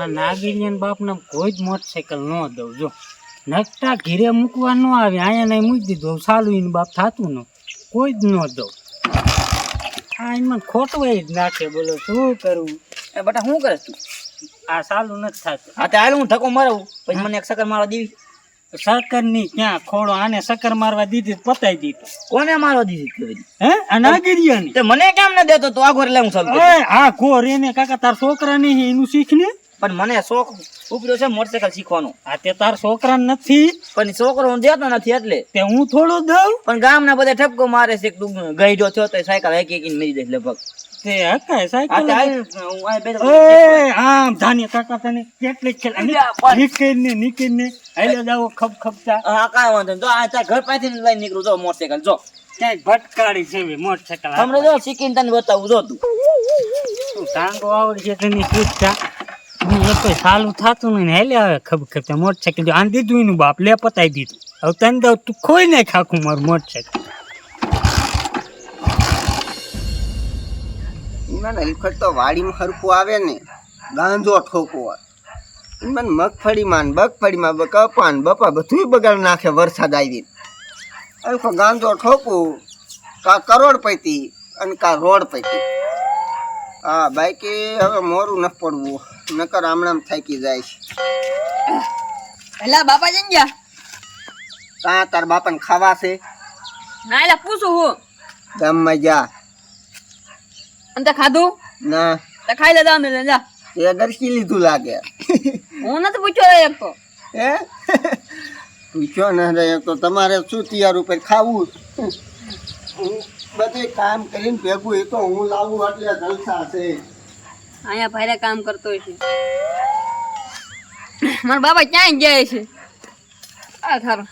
આ નાગરિયન બાપને કોઈ જ મોટરસાયકલ ન દઉં જો. નકટા ઘીરે મૂકવા ન આવે અહીંયા નહીં મૂકી દીધું સાલું એનું બાપ થતું ન કોઈ જ ન દઉં. આ એમાં ખોટવાઈ જ નાખે બોલો શું કરવું એ બટા શું કરે તું? આ સાલું નથી થતું. હા તે હાલ હું ધક્કો મારું પછી મને એક સકર મારવા દેવી સકરની ક્યાં ખોડો આને સકર મારવા દીધી પતાઈ દીધું. કોને મારવા દીધી હે? આ નાગરિયન તે મને કેમ ન દેતો? તો આગળ લે હું સમજુ હા આ ઘોર એને કાકા તાર છોકરા નહીં એનું શીખ ને પણ મને શોખ ઉપડ્યો છે મોટરસાયકલ શીખવાનો. આ તે તાર છોકરા નથી. પણ છોકરો હું દેતો નથી એટલે. તે હું થોડો દઉં. પણ ગામના બધા ઠપકો મારે છે તું ગઈડો છો તો સાયકલ હેકી હેકીને મરી જઈશ લગભગ. તે હકાય સાયકલ આ બે એ આમ ધાન્ય કાકા તને કેટલી ખેલ નીકળને નીકળને હાલે જાઓ ખપ ખપતા હા કાંઈ વાંધો તો આ તાર ઘર પાસેથી લઈને નીકળું. જો મોટરસાયકલ જો. ક્યાંય ભટકાડી છે એવી મોટરસાયકલ હમણાં જો શીખીને તને બતાવું જો તું. તને પૂછતા? કોઈ સાલું થતું નહીં હાલે આવે ખબર ખપતા મોટરસાયકલ જો આંધી દીધું બાપ, લે પતાઈ દીધું. હવે તને દઉં, તું ખોઈ નાખ આખું મારું મોટરસાયકલ મને રીખટ તો વાડીમાં હરખું આવે ને. ગાંજો ઠોકો મને મગફળીમાં બગફળીમાં કપાન બપા બધુંય બગાડ નાખે વરસાદ આવી હરખો ગાંજો ઠોકું કા કરોડપતિ અને કા રોડપતિ. હા બાકી હવે મોરું ન પડવું. નકર આમણામ થાકી જાય છે. એલા બાપા જઈ ગયા? કા તાર બાપાને ખાવા છે? ના એલા પૂછું હું. દમ જા. અને તે ખાધું? ના. તે ખાઈ લેતા અમે જા. એ દર્શી લીધું લાગે. હું નથી પૂછ્યો એક તો. હે? પૂછ્યો ને રે તો. તમારે શું તૈયાર ઉપર ખાવું? બધે કામ કરીને ભેગું એ તો હું લાવું એટલે જલસા છે. અહીંયા ભાઈ કામ કરતો હોય છે. મારા બાપા ક્યાંય ગયા છે? આ થારો.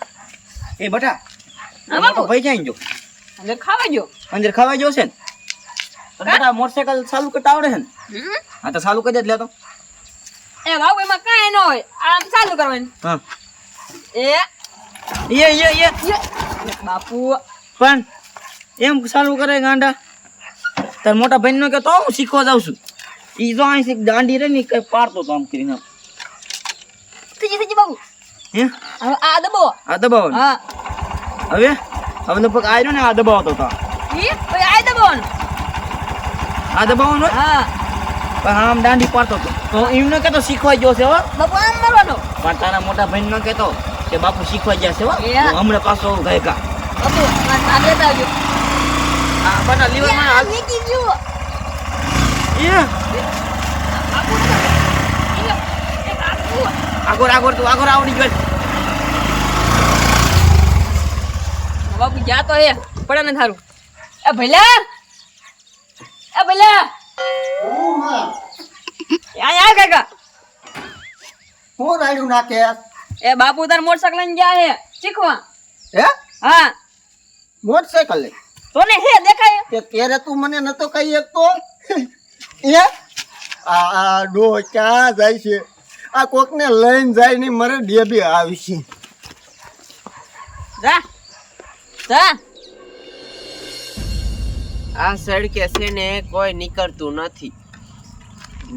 એ બટા બાપુ. ભાઈ ક્યાં ગયો? અંદર ખાવા જો અંદર ખાવા ગયો છે ને? તો બટા મોટરસાયકલ ચાલુ કરતા આવડે છે ને? હમ? હા તો ચાલુ કરી દે જ લેતો. એ બાપુ એમાં કાંઈ ન હોય. આમ ચાલુ કરવાનું. હા. એ એ એ. એ. બાપુ. પણ એમ ચાલુ કરે ગાંડા. તાર મોટા ભાઈ નો કે તો હું શીખવા જાઉં છું. ઈ જો અહીં દાંડી રે ને કઈ પાડતો તો આમ કરીને. થઈ ગઈ થઈ ગઈ બાબુ. હે? હવે આ દબો આ દબાવો ને. હા. હવે? હવે લગભગ આવ્યો ને આ દબાવતો તો. ઈ? પછી આ દબાવવાનું? આ દબાવવાનો હોય? હા. પણ આમ દાંડી પાડતો તો. તો એમને કેતો શીખવા ગયો છે હો. બાપુ આમ મારવાનો? પણ તારા મોટા ભાઈ નો કેતો કે બાપુ શીખવા ગયા છે હો. એ. હું. હમણાં પાછો ગાયકા બાપુ મારે આ લેતા આવજો. આ nak લીવર mana? હાલ નીકળી ગયું એ બાપુ ઈ Aku. Aku આગળ આગળ તું આગળ આવડી ગયો. બાપુ જા તો હે પડે ને થારું. એ ભઈલા એ આય આય કાકા. હું રાડ્યું નાખે એ બાપુ તાર મોટરસાયકલ લઈને ગયા હે શીખવા. હે? હા. મોટરસાયકલ લઈ? તો હે દેખાય? કે કેરે તું મને નતો કહી શકતો? એ આ આ ડો ક્યાં જાય છે? આ કોકને લઈને જાય ને મારે ડેબી આવી છે. જા જા. આ સડકે છે ને કોઈ નીકળતું નથી.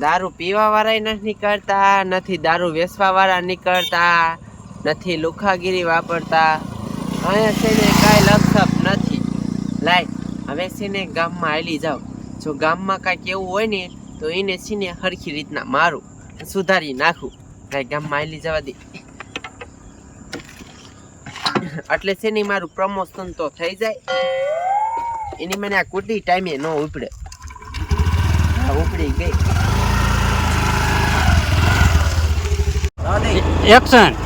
દારૂ પીવા વાળા નથી નીકળતા નથી દારૂ વેચવા વાળા નીકળતા નથી લુખાગીરી વાપરતા. અહીંયા છે ને કાંઈ લખ નથી. લાય, હવે છે ને ગામમાં આવી જાવ જો ગામમાં કાંઈક એવું હોય ને, તો એને છે ને હરખી રીતના મારું સુધારી નાખું. કાંઈ ગામમાં આવી જવા દે. એટલે છે ને મારું પ્રમોશન તો થઈ જાય. એની મને આ કુટી ટાઈમે ન ઉપડે. ઉપડી ગઈ. એક્શન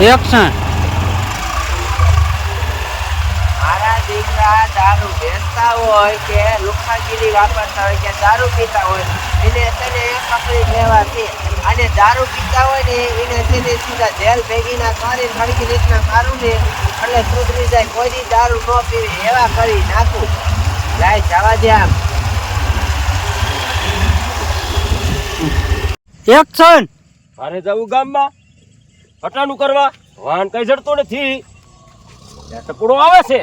એક્શન મારા રીતના મારું ને એટલે સુધરી જાય કોઈ દારૂ ન પીવી એવા કરી નાખું. જવા દે મારે જવું ગામમાં? હટાનું કરવા વાહન કઈ જડતો નથી. ટપુડો આવે છે.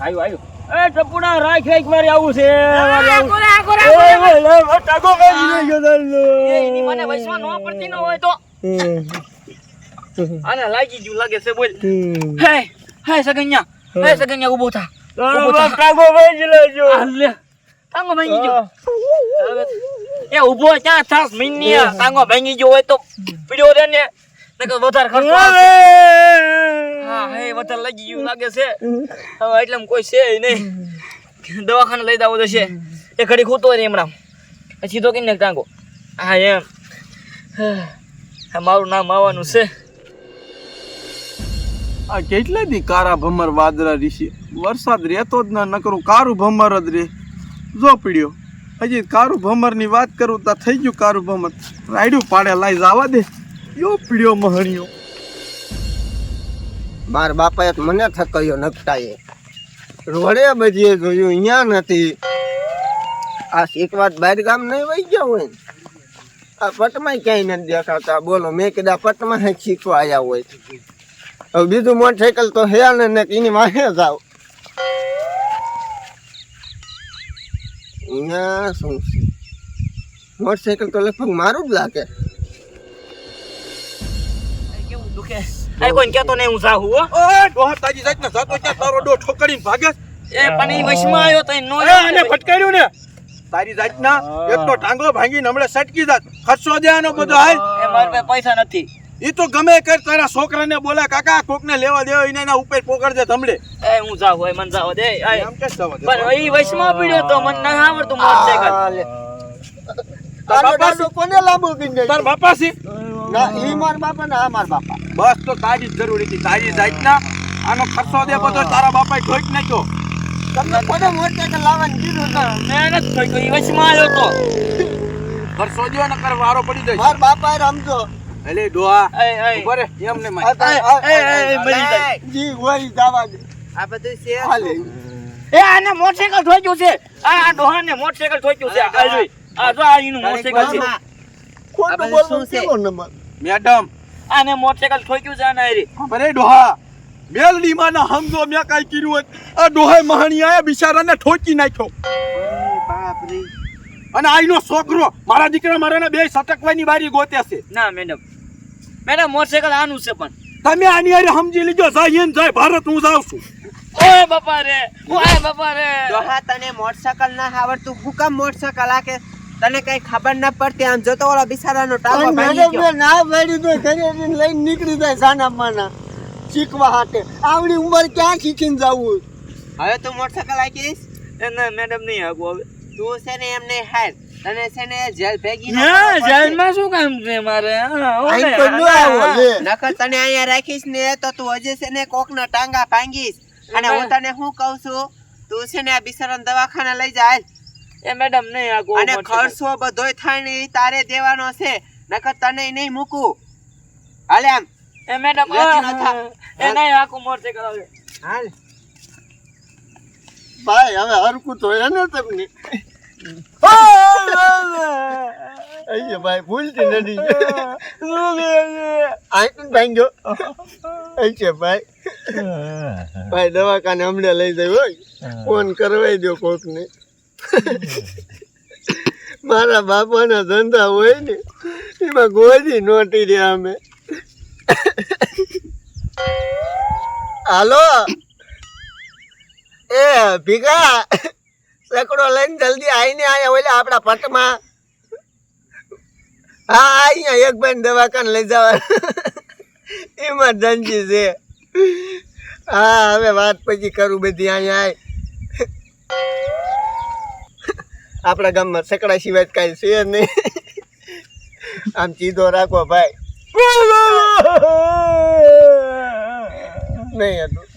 આવ્યું આવ્યું એ ટપુડા રાખ મારે આવું છે મને ન પડતી ન હોય તો. આને લાગી ગયું લાગે છે બોલ. હે હે સગન્યા. હે સગન્યા ઊભો થા. તારો ભાઈ બાપ ટાંગો લેજો. ટાંગો ભાંગી ગયો. એ ઊભો ક્યાં થાસ મિનિયા ટાંગો ભાંગી ગયો હોય તો પીડ્યો રે ને નકર વધારે ખર્ચો. હા હે વધારે લાગી ગયું લાગે છે. હવે એટલે કોઈ છે નહીં. દવાખાને લઈ તો છે એ ઘડી ખૂતો રે હમણાં પછી તો કીને ટાંગો. હા એમ. હા મારું નામ આવવાનું છે. આ કેટલા દી કારા ભમર વાદળા રીશે? વરસાદ રહેતો જ ના નકરું કારું ભમર જ રે જો પીડ્યો. હજી કારું ભમરની વાત કરું તા થઈ ગયું કારું ભમર. રાયડું પાડે લાઈ જવા દે. યો પીડ્યો મહણિયો. માર બાપાએ મને થકાયો નકટાએ રોડે બજીએ જોયું અહીંયા નથી. આ એક વાત બહાર ગામ નહીં વહી ગયા હોય આ પટમાં ક્યાંય નથી દેખાતા બોલો, મેં કીધા પટમાં શીખવા આવ્યા હોય. હવે બીજું મોટરસાયકલ તો હે ને એની માથે જાવ. અહીંયા શું છે? મોટરસાયકલ તો લગભગ મારું જ લાગે. કેવું દુખે? આ કોઈ કહેતો નહીં હું સાહુ હો. ડોહા તાજી જાત ના જાતો ત્યાં તારો ડો ભાગે એ પણ વશમાં આવ્યો તો નો અને ફટકાર્યું ને? તારી જાતના એક તો ટાંગો ભાંગીને હમણાં સટકી જાત. ખર્ચો દેવાનો બધો હાલ. એ મારા પૈસા નથી. ઈ તો ગમે કર તારા છોકરાને બોલા કાકા કોકને લેવા દેવા એને એના ઉપર પોકડ દે તમને એ હું જાવ હોય મને જાવ દે આ આમ કે જાવ દે? પણ એ વશમાં પીડ્યો તો મન ના આવડતું મોટરસાયકલ આ લે. બાપા કોને લાંબુ કીધું તાર બાપા છે ના ઈ માર બાપા ને આ માર બાપા. બસ તો તારી જ જરૂરી હતી તારી જાતના. આનો ખર્ચો દે બધો તારા બાપાએ ઠોક નાખ્યો. તમને કોને મોટરસાયકલ લાવવાનું કીધું તો મેં નથી થઈ ગઈ વશમાં આવ્યો તો. ખર્ચો દો ને કર વારો પડી જાય. માર બાપા રમજો એટલે ડોહા એ એ. ઊભો રે એમ ને મરી જાય. જી હોય જવા દે. આ બધું છે. હાલે. એ આને મોટરસાયકલ ઠોક્યું છે. આ આ ડોહાને મોટરસાયકલ ઠોક્યું છે. આ જોઈ. આ જો આ એનું મોટરસાયકલ છે. ખોટું બોલવું છે? કેવો નંબર? મેડમ. આને મોટરસાયકલ ઠોક્યું છે આને હારી. અરે ડોહા બેલડી માં ના સમજો મેં કાઈ કર્યું હોય. આ ડોહાય મહાણી આયા બિચારાને ઠોકી નાખ્યો. બાપ રે. અને આઈનો છોકરો મારા દીકરા મારાને બે સટકવાની બારી ગોતે છે. ના મેડમ. મેડમ મોટરસાયકલ આનું છે પણ. તમે આની અરે સમજી લીજો જાય એમ જાય ભારત હું જાઉં છું. ઓય બાપા રે ઓય બાપા રે ડોહા તને મોટરસાયકલ ના આવડતું હું કામ મોટરસાયકલ આકે તને કઈ ખબર ના પડતી આમ જોતો ઓલો પણ ભાંગી મેડમ ગયો. ને ના પાડી તો ઘરે લઈને નીકળી જાય સાના માના શીખવા હાટે. આવડી ઉંમર ક્યાં શીખીને જવું? હવે તું મોટરસાયકલ આકીશ ના મેડમ નહીં આગું હવે. તું છે ને એમને હાર તને છે ને જેલ ભેગી ના જેલમાં શું કામ છે મારે? ન નકર તને અહીંયા રાખીશ ને તો તું હજી છે ને કોકના ટાંગા ભાંગીશ. અને હું તને શું કહું છું? તું છે ને આ બિસરણ દવાખાને લઈ જાય એ મેડમ નહીં આગું અને ખર્ચો બધોય થાય ને તારે દેવાનો છે. નકર તને નહીં મૂકું. હાલે આમ એ મેડમ ન. એ નહીં આખું મોરચે કરાવે. હાલ. ભાઈ હવે હરકું તો એને તમને? અહીંયા ભાઈ ભૂલતી નથી. ભાંગ્યો. ભાઈ. દવાખાને હમણાં લઈ જાય હોય ફોન કરવાઈ દો કોકને. મારા બાપાના ધંધા હોય ને એમાં ગોજી નોટી રહ્યા અમે. હાલો. એ, ભીગા. સકડો લઈને જલ્દી આવીને આયા ઓલે આપણા પટમાં. હા, અહીંયા એક ભાઈ દવાખાને લઈ જવા. ઇમરજન્સી છે. હા, હવે વાત પછી કરું બધી અહીંયા આપણા ગામમાં સકડા સિવાય કાંઈ છે નહીં. આમ ચીધો રાખો ભાઈ. નહીં હતું.